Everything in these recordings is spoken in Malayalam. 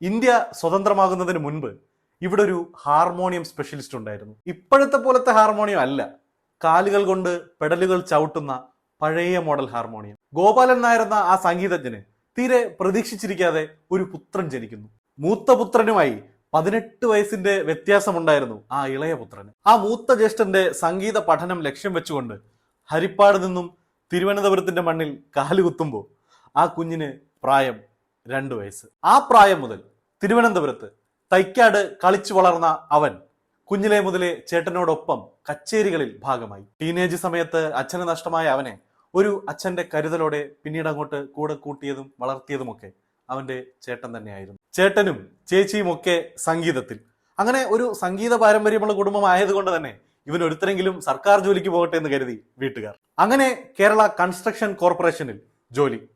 ഇന്ത്യ സ്വതന്ത്രമാകുന്നതിന് മുൻപ് ഇവിടെ ഒരു ഹാർമോണിയം സ്പെഷ്യലിസ്റ്റ് ഉണ്ടായിരുന്നു. ഇപ്പോഴത്തെ പോലത്തെ ഹാർമോണിയം അല്ല. കാലുകൾ കൊണ്ട് പെഡലുകൾ ചവിട്ടുന്ന പഴയ മോഡൽ ഹാർമോണിയം. ഗോപാലൻ നായർ എന്ന ആ സംഗീതജ്ഞന് തീരെ പ്രതീക്ഷിച്ചിരിക്കാതെ ഒരു പുത്രൻ ജനിക്കുന്നു. മൂത്ത പുത്രനുമായി പതിനെട്ട് വയസ്സിന്റെ വ്യത്യാസമുണ്ടായിരുന്നു ആ ഇളയ പുത്രന്. ആ മൂത്ത ജ്യേഷ്ഠന്റെ സംഗീത പഠനം ലക്ഷ്യം വെച്ചുകൊണ്ട് ഹരിപ്പാട് നിന്നും തിരുവനന്തപുരത്തിന്റെ മണ്ണിൽ കാലുകുത്തുമ്പോൾ ആ കുഞ്ഞിന് പ്രായം രണ്ടു വയസ്സ്. ആ പ്രായം മുതൽ തിരുവനന്തപുരത്ത് തൈക്കാട് കളിച്ചു വളർന്ന അവൻ കുഞ്ഞിലെ മുതലേ ചേട്ടനോടൊപ്പം കച്ചേരികളിൽ ഭാഗമായി. ടീനേജ് സമയത്ത് അച്ഛന് നഷ്ടമായ അവനെ ഒരു അച്ഛന്റെ കരുതലോടെ പിന്നീട് അങ്ങോട്ട് കൂടെ കൂട്ടിയതും വളർത്തിയതുമൊക്കെ അവന്റെ ചേട്ടൻ തന്നെയായിരുന്നു. ചേട്ടനും ചേച്ചിയും ഒക്കെ സംഗീതത്തിൽ. അങ്ങനെ ഒരു സംഗീത പാരമ്പര്യമുള്ള കുടുംബം ആയതുകൊണ്ട് തന്നെ ഇവൻ ഒരുത്തരെങ്കിലും സർക്കാർ ജോലിക്ക് പോകട്ടെ എന്ന് കരുതി വീട്ടുകാർ. അങ്ങനെ കേരള കൺസ്ട്രക്ഷൻ കോർപ്പറേഷനിൽ ജോലി.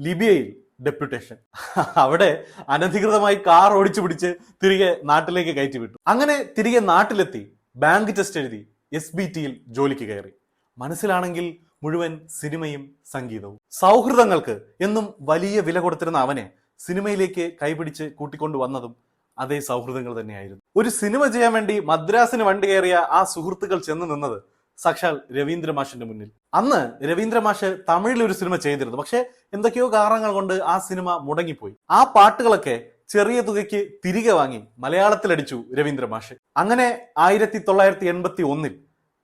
ലിബിയയിൽ ഡെപ്യൂട്ടേഷൻ അവിടെ അനധികൃതമായി കാർ ഓടിച്ചു പിടിച്ച് തിരികെ നാട്ടിലേക്ക് കയറ്റി വിട്ടു അങ്ങനെ തിരികെ നാട്ടിലെത്തി ബാങ്ക് ടെസ്റ്റ് എഴുതി എസ് ബി ടിയിൽ ജോലിക്ക് കയറി. മനസ്സിലാണെങ്കിൽ മുഴുവൻ സിനിമയും സംഗീതവും. സൗഹൃദങ്ങൾക്ക് എന്നും വലിയ വില കൊടുത്തിരുന്ന അവനെ സിനിമയിലേക്ക് കൈപിടിച്ച് കൂട്ടിക്കൊണ്ടു വന്നതും അതേ സൗഹൃദങ്ങൾ തന്നെയായിരുന്നു. ഒരു സിനിമ ചെയ്യാൻ വേണ്ടി മദ്രാസിന് വണ്ടി കയറിയ ആ സുഹൃത്തുക്കൾ ചെന്ന് നിന്നത് സാക്ഷാൽ രവീന്ദ്ര മാഷിന്റെ മുന്നിൽ. അന്ന് രവീന്ദ്ര മാഷ് തമിഴിൽ ഒരു സിനിമ ചെയ്തിരുന്നു. പക്ഷെ എന്തൊക്കെയോ കാരണങ്ങൾ കൊണ്ട് ആ സിനിമ മുടങ്ങിപ്പോയി. ആ പാട്ടുകളൊക്കെ ചെറിയ തുകയ്ക്ക് തിരികെ വാങ്ങി മലയാളത്തിലടിച്ചു രവീന്ദ്ര മാഷ്. അങ്ങനെ ആയിരത്തി തൊള്ളായിരത്തി എൺപത്തി ഒന്നിൽ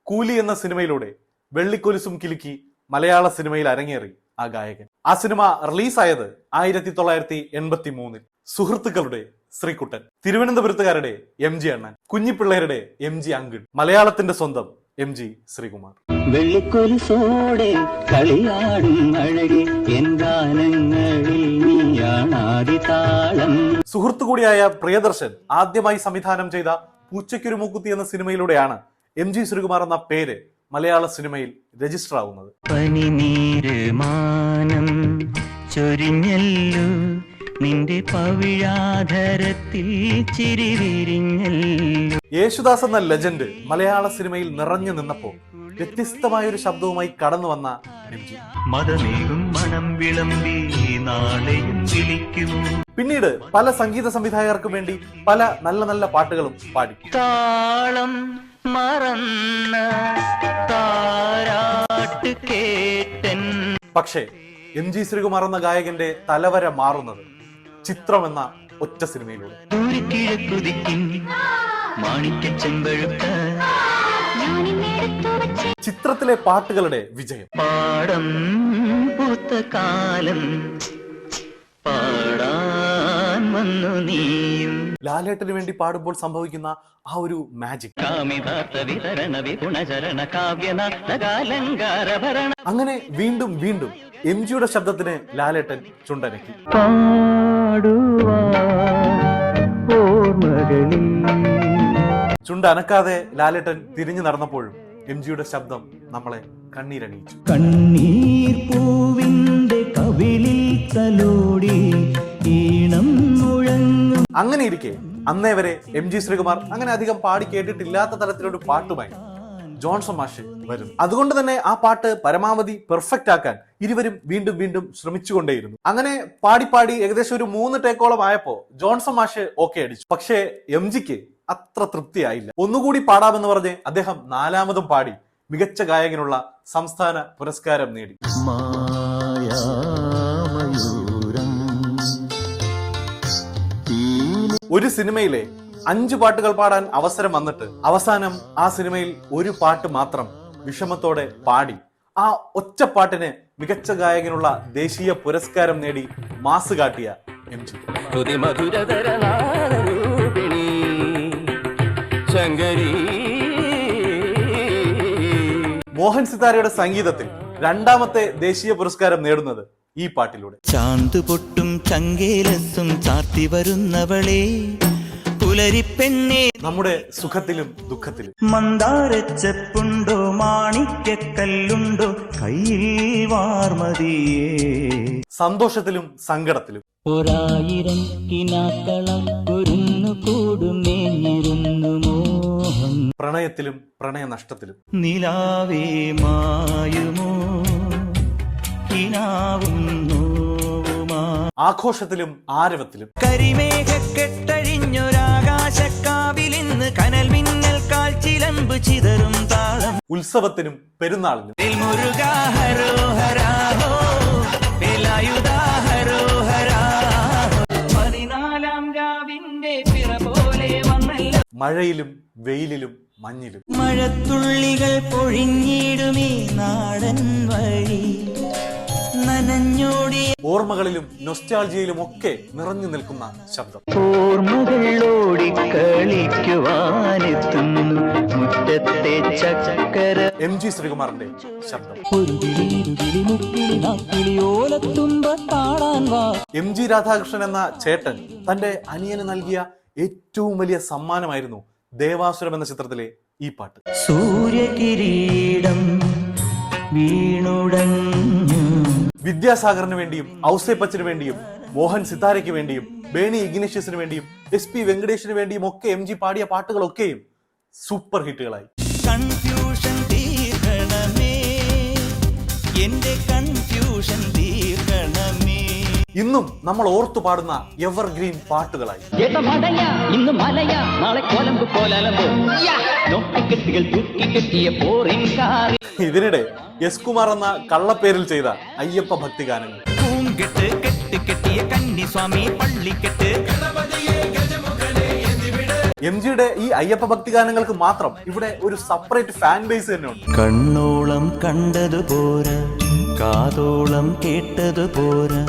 കൂലി എന്ന സിനിമയിലൂടെ വെള്ളിക്കൊലുസും കിലുക്കി മലയാള സിനിമയിൽ അരങ്ങേറി ആ ഗായകൻ. ആ സിനിമ റിലീസായത് ആയിരത്തി തൊള്ളായിരത്തി എൺപത്തി മൂന്നിൽ സുഹൃത്തുക്കളുടെ ശ്രീകുട്ടൻ തിരുവനന്തപുരത്തുകാരുടെ എം ജി അണ്ണൻ കുഞ്ഞിപ്പിള്ളേരുടെ എം ജി അങ്കിൾ മലയാളത്തിന്റെ സ്വന്തം എം ജി ശ്രീകുമാർ. വെള്ളിക്കൊലുസോടെ കളിയാടും അഴകി എൻ ഗാനങ്ങളിൽ നീയാണാതി സുഹൃത്തു കൂടിയായ പ്രിയദർശൻ ആദ്യമായി സംവിധാനം ചെയ്ത പൂച്ചയ്ക്കൊരു മൂക്കുത്തി എന്ന സിനിമയിലൂടെയാണ് എം ജി ശ്രീകുമാർ എന്ന പേര് മലയാള സിനിമയിൽ രജിസ്റ്റർ ആവുന്നത് പനിനീര് മാനം ചൊരിഞ്ഞല്ലു നിന്റെ പവിഴാധരത്തിൽ ചിരിവിരിഞ്ഞൽ യേശുദാസ് എന്ന ലെജൻഡ് മലയാള സിനിമയിൽ നിറഞ്ഞു നിന്നപ്പോൾ വ്യത്യസ്തമായ ഒരു ശബ്ദവുമായി കടന്നു വന്ന എം ജി മതമേകും മണം വിളമ്പി നാളെയും വിളിക്കുമോ പിന്നീട് പല സംഗീത സംവിധായകർക്കും വേണ്ടി പല നല്ല നല്ല പാട്ടുകളും പാടി. താളം മറന്ന താരാട്ട് കേട്ടൻ. പക്ഷേ എം ജി ശ്രീകുമാർ എന്ന ഗായകന്റെ തലവര മാറുന്നത് ചിത്രം എന്ന ഒറ്റ സിനിമയിലൂടെ. ചിത്രത്തിലെ പാട്ടുകളുടെ വിജയം. പാടം പൂത്ത കാലം പാടാൻ വന്നു നീയും. ലാലേട്ടന് വേണ്ടി പാടുമ്പോൾ സംഭവിക്കുന്ന ആ ഒരു മാജിക് അങ്ങനെ വീണ്ടും വീണ്ടും എം ജിയുടെ ശബ്ദത്തിന് ലാലേട്ടൻ ചുണ്ടനക്കി. ചുണ്ട് അനക്കാതെ ലാലേട്ടൻ തിരിഞ്ഞു നടന്നപ്പോഴും എം ജിയുടെ ശബ്ദം നമ്മളെ കണ്ണീരണിയിച്ചു. കണ്ണീർ പൂവിന്റെ കവിളിൽ തലോടി ഈണം അങ്ങനെ ഇരിക്കെ അന്നേ വരെ എം ജി ശ്രീകുമാർ അങ്ങനെ അധികം പാടി കേട്ടിട്ടില്ലാത്ത തരത്തിലൊരു പാട്ടുമായി ജോൺസൺ മാഷ് വരും അതുകൊണ്ട് തന്നെ ആ പാട്ട് പരമാവധി പെർഫെക്റ്റ് ആക്കാൻ ഇരുവരും വീണ്ടും വീണ്ടും ശ്രമിച്ചുകൊണ്ടേയിരുന്നു. അങ്ങനെ പാടി പാടി ഏകദേശം ഒരു മൂന്ന് ടേക്കോളം ആയപ്പോ ജോൺസൺ മാഷ് ഓക്കെ അടിച്ചു. പക്ഷേ എം ജിക്ക് അത്ര തൃപ്തിയായില്ല. ഒന്നുകൂടി പാടാമെന്ന് പറഞ്ഞ് അദ്ദേഹം നാലാമതും പാടി മികച്ച ഗായകനുള്ള സംസ്ഥാന പുരസ്കാരം നേടി. ഒരു സിനിമയിലെ അഞ്ചു പാട്ടുകൾ പാടാൻ അവസരം വന്നിട്ട് അവസാനം ആ സിനിമയിൽ ഒരു പാട്ട് മാത്രം വിഷമത്തോടെ പാടി. ആ ഒറ്റപ്പാട്ടിന് മികച്ച ഗായകനുള്ള ദേശീയ പുരസ്കാരം നേടി മാസ് കാട്ടിയ എം ജി. മോഹൻ സിതാരയുടെ സംഗീതത്തിൽ രണ്ടാമത്തെ ദേശീയ പുരസ്കാരം നേടുന്നത് ഈ പാട്ടിലൂടെ. ചാന്ത് പൊട്ടും ചങ്കേലസും ചാർത്തി വരുന്നവളെ പുലരിപ്പെണ്ണെ നമ്മുടെ സുഖത്തിലും ദുഃഖത്തിലും. മന്ദാരച്ചെപ്പുണ്ടോ? മാണിക്കല്ലുണ്ടോ കയ്യിൽ വാർമതിയേ. സന്തോഷത്തിലും സങ്കടത്തിലും. ഒരായിരം കിനാക്കളം കുരുന്നു കൂടുമേഞ്ഞിരുന്നു മോഹം. പ്രണയത്തിലും പ്രണയനഷ്ടത്തിലും. നിലാവേ മായുമോ? കിനാവുന്നു ആഘോഷത്തിലും ആരവത്തിലും. കരിമേഘക്കെട്ടഴിഞ്ഞൊരാകാശക്കാവിലിന്ന് കനൽ മിന്നൽ കാൽച്ചിലമ്പ് ചിതറും താളം. ഉത്സവത്തിനും പെരുന്നാളിനും. മഴയിലും വെയിലിലും മഞ്ഞിലും. മഴത്തുള്ളികൾ പൊഴിഞ്ഞിടുമേ നാടൻ വഴി. ഓർമ്മകളിലും നൊസ്റ്റാൾജിയയിലും ഒക്കെ നിറഞ്ഞു നിൽക്കുന്ന ശബ്ദം. ഓർമ്മകൾ ഓടിക്കളിക്കുവാനെത്തുന്നു മുറ്റത്തെ ചക്കര. എം ജി ശ്രീകുമാറിന്റെ ശബ്ദം. എം ജി രാധാകൃഷ്ണൻ എന്ന ചേട്ടൻ തന്റെ അനിയന് നൽകിയ ഏറ്റവും വലിയ സമ്മാനമായിരുന്നു ദേവാസുരം എന്ന ചിത്രത്തിലെ ഈ പാട്ട്. സൂര്യകിരീടം വീണുടഞ്ഞു. വിദ്യാസാഗറിന് വേണ്ടിയും ഔസേപ്പച്ചന് വേണ്ടിയും മോഹൻ സിതാരയ്ക്ക് വേണ്ടിയും ബേണി ഇഗ്നേഷ്യസിന് വേണ്ടിയും എസ് പി വെങ്കടേഷിന് വേണ്ടിയും ഒക്കെ എം ജി പാടിയ പാട്ടുകളൊക്കെയും സൂപ്പർ ഹിറ്റുകളായി കൺഫ്യൂഷൻ തീർക്കണമേ എന്റെ കൺഫ്യൂഷൻ തീർക്കണമേ ഇന്നും നമ്മൾ ഓർത്തു പാടുന്ന എവർഗ്രീൻ പാട്ടുകളായി. ഇതിനിടെ എസ് കുമാർ എന്ന കള്ളപ്പേരിൽ ചെയ്ത അയ്യപ്പ ഭക്തി ഗാനങ്ങൾ. പൂങ്കെട്ട് കെട്ടി കെട്ടിയ കന്നിസ്വാമി പള്ളിക്കെട്ട്. എം ജിയുടെ ഈ അയ്യപ്പ ഭക്തി ഗാനങ്ങൾക്ക് മാത്രം ഇവിടെ ഒരു സെപ്പറേറ്റ് ഫാൻ ബേസ് തന്നെ ഉണ്ട്. കണ്ണോളം കണ്ടത് പോരാ കാതോളം കേട്ടത് പോരാ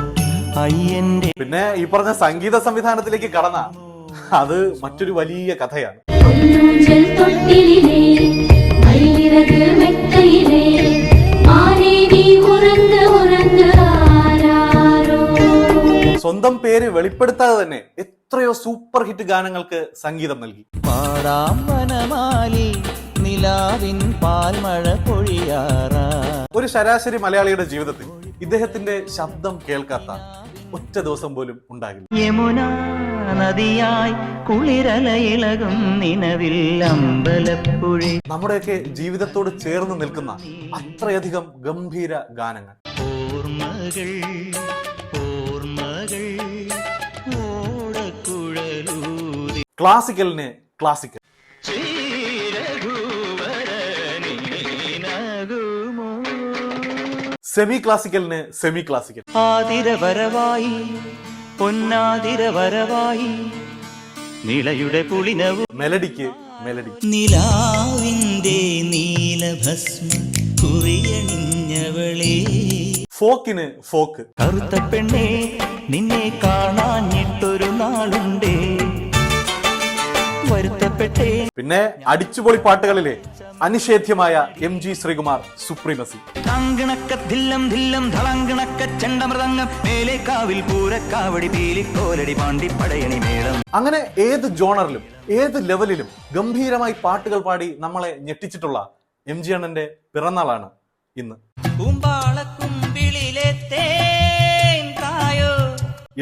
പിന്നെ ഈ പറഞ്ഞ സംഗീത സംവിധാനത്തിലേക്ക് കടന്ന. അത് മറ്റൊരു വലിയ കഥയാണ്. സ്വന്തം പേര് വെളിപ്പെടുത്താതെ തന്നെ എത്രയോ സൂപ്പർ ഹിറ്റ് ഗാനങ്ങൾക്ക് സംഗീതം നൽകി. ഒരു ശരാശരി മലയാളിയുടെ ജീവിതത്തിൽ ഇദ്ദേഹത്തിന്റെ ശബ്ദം കേൾക്കാത്ത ഒറ്റ ദിവസം പോലും ഉണ്ടാകില്ല. യമുന നദിയായി കുളിരലയിളകും നിലവിൽ അമ്പലപ്പുഴി. നമ്മുടെയൊക്കെ ജീവിതത്തോട് ചേർന്ന് നിൽക്കുന്ന അത്രയധികം ഗംഭീര ഗാനങ്ങൾ. ഓർമ്മകൾ ഓർമ്മകൾ ക്ലാസിക്കലിന് ക്ലാസിക്കൽ സെമി ക്ലാസിക്കലിന് സെമി ക്ലാസിക്കൽ ആതിരവരവായി പൊന്നാതിരവരവായി നിളയുടെ പുളിനവും മെലഡിക്ക് മെലഡി നിലാവിന്റെ നീലഭസ്മ കുറിയണിഞ്ഞവളേ. ഫോക്കിന് ഫോക്ക് കറുത്ത പെണ്ണേ നിന്നെ കാണാഞ്ഞിട്ടൊരു നാളുണ്ടേ. പിന്നെ അടിച്ചുപൊളി പാട്ടുകളിലെ അനിഷേധ്യമായ എം ജി ശ്രീകുമാർ സുപ്രീമസി. താങ്കിണക്ക ധില്ലം ധില്ലം ധളങ്കിണക്ക ചെണ്ടമൃതങ്ങം മേലെ കാവിൽ പൂരക്കാവടി പീലിക്കോലടി പാണ്ടി പടയണി മേളം. അങ്ങനെ ഏത് ജോണറിലും ഏത് ലെവലിലും ഗംഭീരമായി പാട്ടുകൾ പാടി നമ്മളെ ഞെട്ടിച്ചിട്ടുള്ള എം ജി അണ്ണന്റെ പിറന്നാളാണ് ഇന്ന്. കുമ്പാളക്കുമ്പിളിലെ തേൻ തായോ?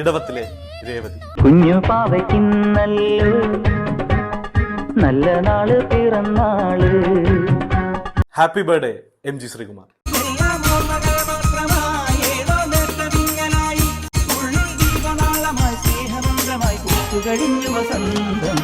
ഇടവത്തിലെ രേവതി. കുഞ്ഞു പാവയ്ക്കുന്നല്ലോ നല്ല നാൾ പിറന്നാൾ. Happy birthday M G Sreekumar. കഴിഞ്ഞു വസന്തം.